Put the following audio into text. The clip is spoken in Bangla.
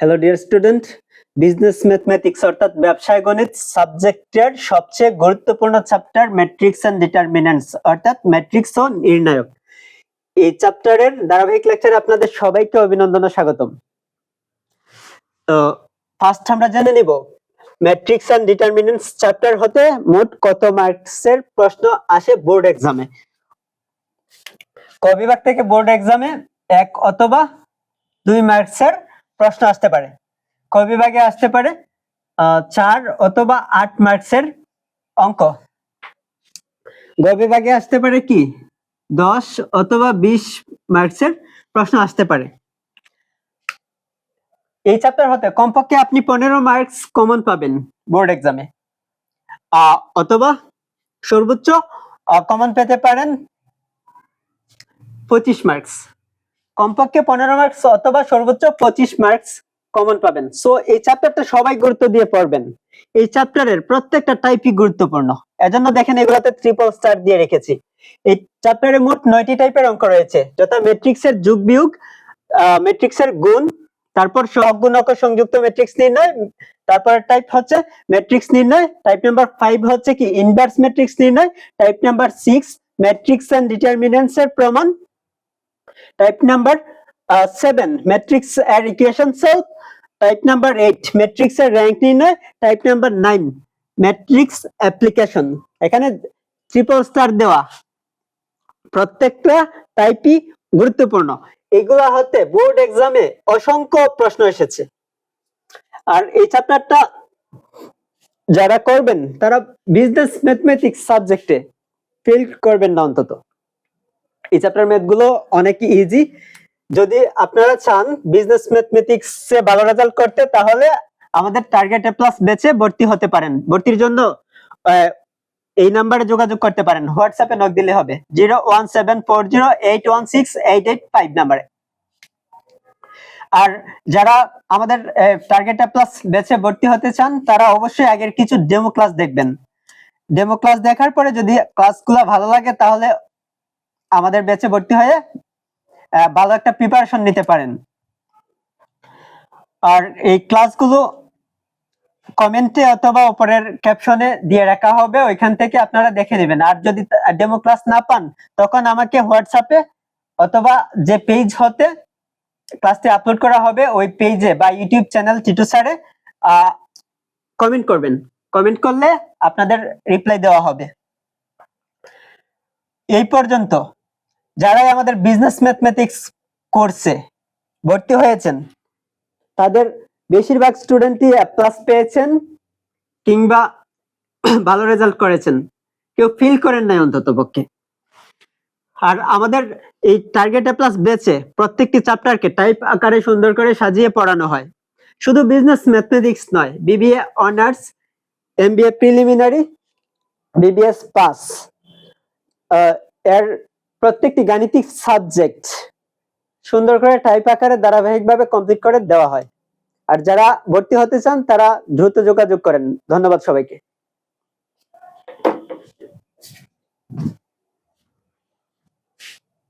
Hello dear student business mathematics অর্থাৎ ব্যবসায় গণিত সাবজেক্টের সবচেয়ে গুরুত্বপূর্ণ চ্যাপ্টার ম্যাট্রিক্স এন্ড ডিটারমিনেন্টস অর্থাৎ ম্যাট্রিক্স ও নির্ণায়ক। এই চ্যাপ্টারের ধারাবাহিক লেকচারে আপনাদের সবাইকে অভিনন্দন ও স্বাগতম। তো ফার্স্ট আমরা জেনে নিব ম্যাট্রিক্স এন্ড ডিটারমিনেন্টস চ্যাপ্টার হতে মোট কত মার্কসের প্রশ্ন আসে বোর্ড এক্সামে ক বিভাগ থেকে বোর্ড এক্সামে এক অথবা দুই মার্কসের প্রশ্ন আসতে পারে। ক বিভাগে আসতে পারে? চার অথবা আট মার্কসের অঙ্ক। গ বিভাগে আসতে পারে কি? দশ অথবা বিশ মার্কসের প্রশ্ন আসতে পারে। এই চ্যাপ্টার হতে কমপক্ষে আপনি পনেরো মার্কস কমন পাবেন বোর্ড এক্সামে অথবা সর্বোচ্চ কমন পেতে পারেন পঁচিশ মার্কস। কমপক্ষে পনেরো মার্কস অথবা সর্বোচ্চ পঁচিশ মার্কস কমন পাবেন। সো এই চ্যাপ্টারটা সবাই গুরুত্ব দিয়ে পড়বেন। এই চ্যাপ্টারের প্রত্যেকটা টাইপই গুরুত্বপূর্ণ। এজন্য দেখেন এগুলোতে ট্রিপল স্টার দিয়ে রেখেছি। এই চ্যাপ্টারে মোট নয়টি টাইপের অঙ্ক রয়েছে। যথা ম্যাট্রিক্স এর যুগ বিয়োগ ম্যাট্রিক্স এর গুণ, তারপর সহগুণক সংযুক্ত ম্যাট্রিক্স নির্ণয়, তারপর টাইপ হচ্ছে ম্যাট্রিক্স নির্ণয় টাইপ নাম্বার ফাইভ হচ্ছে কি ইনভার্স ম্যাট্রিক্স নির্ণয় type number six matrix and determinants এর প্রমাণ টাইপ নাম্বার সেভেন ম্যাট্রিক্স এর equation solve type number eight matrix এর র্যাঙ্ক নির্ণয়। Type number nine matrix application এখানে ট্রিপল স্টার দেওয়া। প্রত্যেকটা টাইপই গুরুত্বপূর্ণ। এগুলা হতে বোর্ড এক্সামে অসংখ্য প্রশ্ন এসেছে। আর এই চ্যাপ্টারটা যারা করবেন, তারা বিজনেস ম্যাথমেটিক্স সাবজেক্টে ফেল করবেন না অন্তত। এই চ্যাপ্টার ম্যাথগুলো অনেক ইজি যদি আপনারা চান বিজনেস ম্যাথমেটিক্স এ ভালো রেজাল্ট করতে, তাহলে আমাদের টার্গেট এ প্লাস বেচে ভর্তি হতে পারেন। ভর্তির জন্য এই নাম্বারে যোগাযোগ করতে পারেন। হোয়াটসঅ্যাপে নক দিলে হবে। Zero one seven four zero eight one six eight eight five নাম্বারে আর যারা আমাদের টার্গেট প্লাস বেচে ভর্তি হতে চান, তারা অবশ্যই আগের কিছু ডেমো ক্লাস দেখবেন। ডেমো ক্লাস দেখার পরে যদি ক্লাসগুলো ভালো লাগে, তাহলে আমাদের ব্যাচে ভর্তি হয়ে ভালো একটা প্রিপারেশন নিতে পারেন। আর এই ক্লাসগুলো কমেন্টে অথবা উপরের ক্যাপশনে দিয়ে রাখা হবে, ওইখান থেকে আপনারা দেখে নেবেন। আর যদি ডেমো ক্লাস না পান, তখন আমাকে হোয়াটসঅ্যাপে অথবা যে পেজ হতে ক্লাসটি আপলোড করা হবে, ওই পেজে বা ইউটিউব চ্যানেল টিটু স্যারে কমেন্ট করবেন। কমেন্ট করলে আপনাদের রিপ্লাই দেওয়া হবে। এই পর্যন্ত। যারাই আমাদের বিজনেস ম্যাথমেটিক্স কোর্সে ভর্তি হয়েছেন, তাদের বেশিরভাগ স্টুডেন্টই প্লাস পেয়েছেন কিংবা ভালো রেজাল্ট করেছেন। কেউ ফিল করেন নাই অন্তত পক্ষে। আর আমাদের এই টার্গেট প্লাস বেচে প্রত্যেকটি চ্যাপ্টারকে টাইপ আকারে সুন্দর করে সাজিয়ে পড়ানো হয়। শুধু বিজনেস ম্যাথমেটিক্স নয় BBA honours MBA preliminary BBS pass এর প্রত্যেকটি গাণিতিক সাবজেক্ট সুন্দর করে টাইপ আকারে ধারাবাহিকভাবে কমপ্লিট করে দেওয়া হয়। আর যারা ভর্তি হতে চান, তারা দ্রুত যোগাযোগ করেন। ধন্যবাদ সবাইকে।